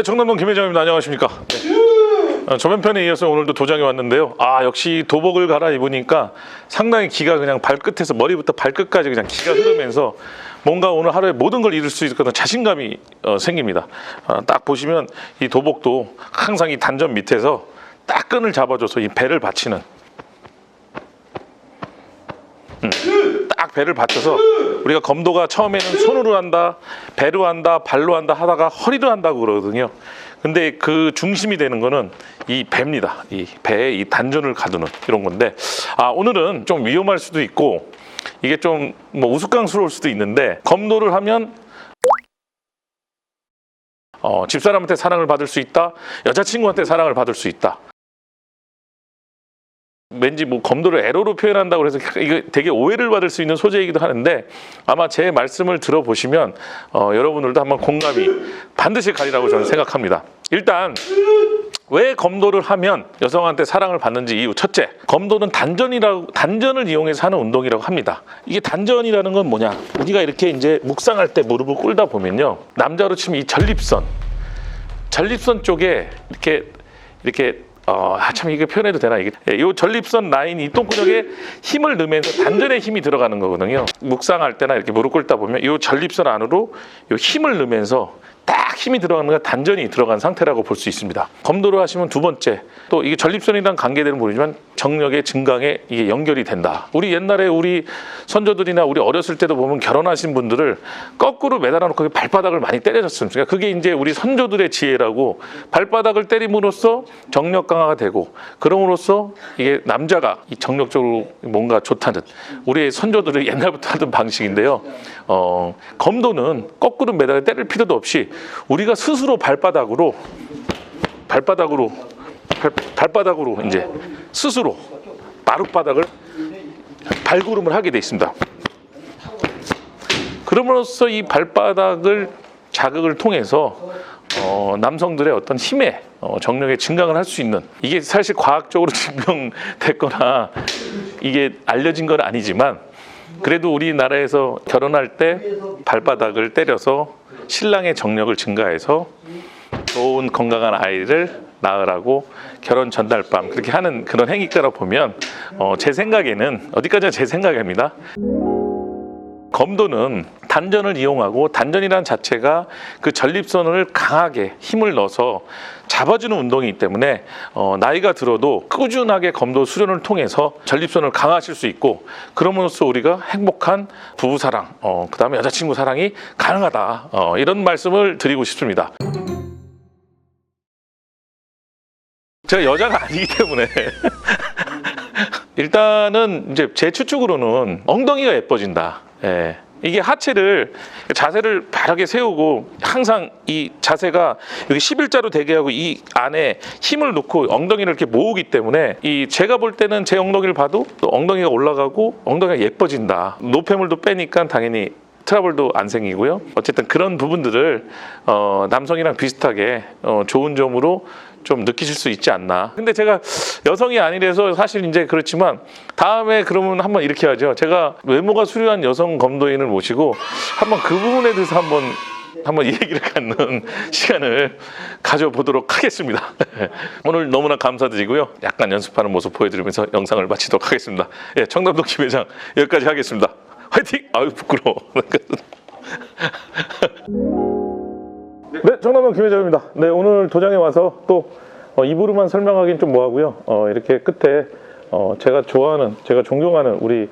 네, 청남동 김회장입니다. 안녕하십니까? 어, 저번편에 이어서 오늘도 도장에 왔는데요. 아 역시 도복을 갈아입으니까 상당히 기가 그냥 발끝에서 머리부터 발끝까지 그냥 기가 흐르면서 뭔가 오늘 하루에 모든 걸 이룰 수 있을 거다 자신감이 어, 생깁니다. 아, 딱 보시면 이 도복도 항상 이 단전 밑에서 딱 끈을 잡아줘서 이 배를 받치는 음, 딱 배를 받쳐서 우리가 검도가 처음에는 손으로 한다, 배로 한다, 발로 한다 하다가 허리로 한다고 그러거든요. 근데 그 중심이 되는 거는 이 배입니다. 이 배의 이 단전을 가두는 이런 건데 아 오늘은 좀 위험할 수도 있고 이게 좀 뭐 우스꽝스러울 수도 있는데 검도를 하면 어, 집사람한테 사랑을 받을 수 있다, 여자친구한테 사랑을 받을 수 있다. 왠지 뭐 검도를 에러로 표현한다고 해서 이거 되게 오해를 받을 수 있는 소재이기도 하는데 아마 제 말씀을 들어보시면 어, 여러분들도 한번 공감이 반드시 가리라고 저는 생각합니다. 일단 왜 검도를 하면 여성한테 사랑을 받는지 이유 첫째 검도는 단전이라고 단전을 이용해서 하는 운동이라고 합니다. 이게 단전이라는 건 뭐냐? 우리가 이렇게 이제 묵상할 때 무릎을 꿇다 보면요 남자로 치면 이 전립선 전립선 쪽에 이렇게 이렇게 어, 아, 참 이게 표현해도 되나 이게 예, 요 전립선 라인 이 똥구멍에 힘을 넣으면서 단전에 힘이 들어가는 거거든요. 묵상할 때나 이렇게 무릎 꿇다 보면 요 전립선 안으로 요 힘을 넣으면서 딱 힘이 들어가는 거 단전이 들어간 상태라고 볼 수 있습니다. 검도를 하시면 두 번째 또 이게 전립선이랑 관계되는 부분이지만 정력의 증강에 이게 연결이 된다. 우리 옛날에 우리 선조들이나 우리 어렸을 때도 보면 결혼하신 분들을 거꾸로 매달아 놓고 발바닥을 많이 때려줬습니다. 그러니까 그게 이제 우리 선조들의 지혜라고 발바닥을 때림으로써 정력 강화가 되고 그럼으로써 이게 남자가 이 정력적으로 뭔가 좋다는 우리의 선조들이 옛날부터 하던 방식인데요. 어, 검도는 거꾸로 매달아 때릴 필요도 없이 우리가 스스로 발바닥으로 발바닥으로 발, 발바닥으로 이제 스스로 마룻바닥을 발구름을 하게 돼 있습니다. 그럼으로써 이 발바닥을 자극을 통해서 어, 남성들의 어떤 힘에 어, 정력의 증강을 할 수 있는 이게 사실 과학적으로 증명됐거나 이게 알려진 건 아니지만 그래도 우리나라에서 결혼할 때 발바닥을 때려서 신랑의 정력을 증가해서 좋은 건강한 아이를 낳으라고 결혼 전날 밤 그렇게 하는 그런 행위가라 보면 어, 제 생각에는 어디까지나 제 생각입니다. 검도는 단전을 이용하고 단전이라는 자체가 그 전립선을 강하게 힘을 넣어서 잡아주는 운동이기 때문에 어, 나이가 들어도 꾸준하게 검도 수련을 통해서 전립선을 강화하실 수 있고 그럼으로써 우리가 행복한 부부 사랑, 어, 그 다음에 여자친구 사랑이 가능하다 어, 이런 말씀을 드리고 싶습니다. 제가 여자가 아니기 때문에 일단은 이제 제 추측으로는 엉덩이가 예뻐진다. 예. 이게 하체를 자세를 바르게 세우고 항상 이 자세가 여기 11자로 되게 하고 이 안에 힘을 놓고 엉덩이를 이렇게 모으기 때문에 이 제가 볼 때는 제 엉덩이를 봐도 또 엉덩이가 올라가고 엉덩이가 예뻐진다. 노폐물도 빼니까 당연히 트러블도 안 생기고요. 어쨌든 그런 부분들을 어, 남성이랑 비슷하게 어, 좋은 점으로 좀 느끼실 수 있지 않나. 근데 제가 여성이 아니라서 사실 이제 그렇지만 다음에 그러면 한번 이렇게 하죠. 제가 외모가 수려한 여성 검도인을 모시고 한번 그 부분에 대해서 한번 한번 이 얘기를 갖는 시간을 가져보도록 하겠습니다. 오늘 너무나 감사드리고요. 약간 연습하는 모습 보여드리면서 영상을 마치도록 하겠습니다. 예, 청담동 김회장 여기까지 하겠습니다. 화이팅! 아유 부끄러워. 네, 청남동 김회장입니다. 네, 오늘 도장에 와서 또 어, 입으로만 설명하기는 좀 뭐하고요. 어, 이렇게 끝에 어, 제가 좋아하는, 제가 존경하는 우리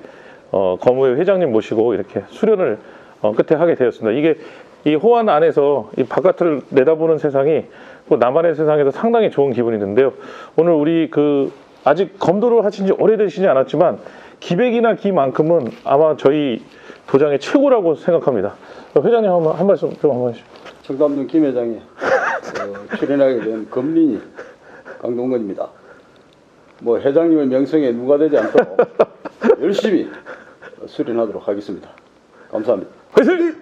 어, 거무회 회장님 모시고 이렇게 수련을 어, 끝에 하게 되었습니다. 이게 이 호안 안에서 이 바깥을 내다보는 세상이 또 나만의 세상에서 상당히 좋은 기분이 드는데요. 오늘 우리 그 아직 검도를 하신 지 오래되시지 않았지만 기백이나 기만큼은 아마 저희 도장의 최고라고 생각합니다. 회장님 한, 번- 한 말씀 좀 한번 해주시죠. 청담동 김 회장이 어, 출연하게 된 검린이 강동건입니다. 뭐 회장님의 명성에 누가 되지 않도록 열심히 수련하도록 하겠습니다. 감사합니다. 화이팅!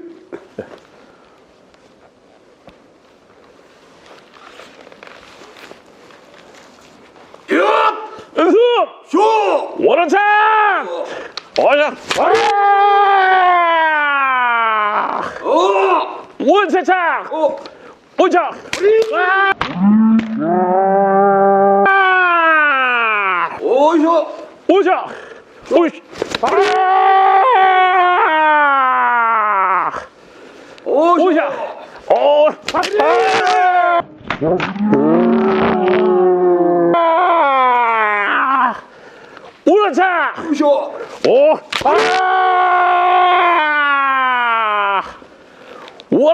연습! 쇼! 원원창! 원창! 원차창! 오자. 아! 오이쇼. 오이. 아! 오이쇼 오자. 오. 아! 오자. 오이쇼 오! 아!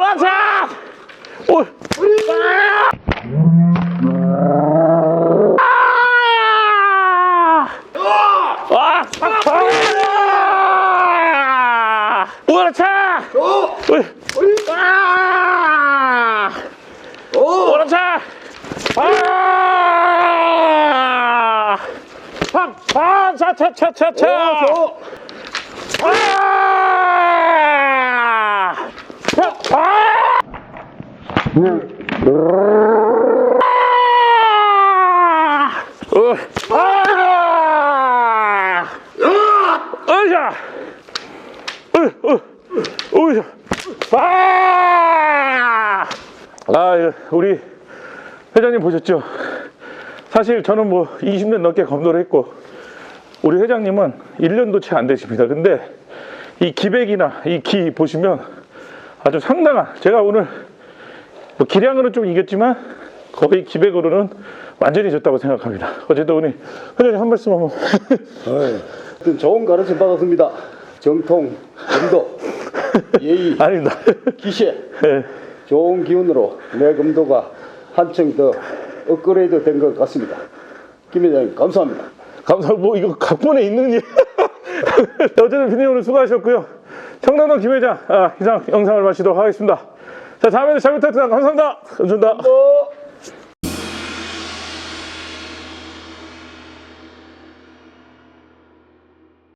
원하자! 오! 오 원하자! 아! 팡! 팡! 차차차차차! 오이쇼 아! 아! 어, 아! 아! 아, 예, 우리 회장님 보셨죠? 사실 저는 뭐 20년 넘게 검도를 했고 우리 회장님은 1년도 채 안 되십니다. 근데 이 기백이나 이 기 보시면 아주 상당한 제가 오늘 뭐 기량으로는 좀 이겼지만 거의 기백으로는 완전히 졌다고 생각합니다. 어쨌든 우리 회장님 한 말씀 한번. 하여튼 좋은 가르침 받았습니다 정통 검도 예의 아닙니다. 기세 예. 좋은 기운으로 내 검도가 한층 더 업그레이드 된 것 같습니다 김 회장님 감사합니다 감사 뭐 이거 각본에 있는 일. 어쨌든 비님 오늘 수고하셨고요. 청남동 김 회장 아, 이상 영상을 마치도록 하겠습니다. 자 다음에도 잘 부탁드립니다. 감사합니다. 감사합니다. 어.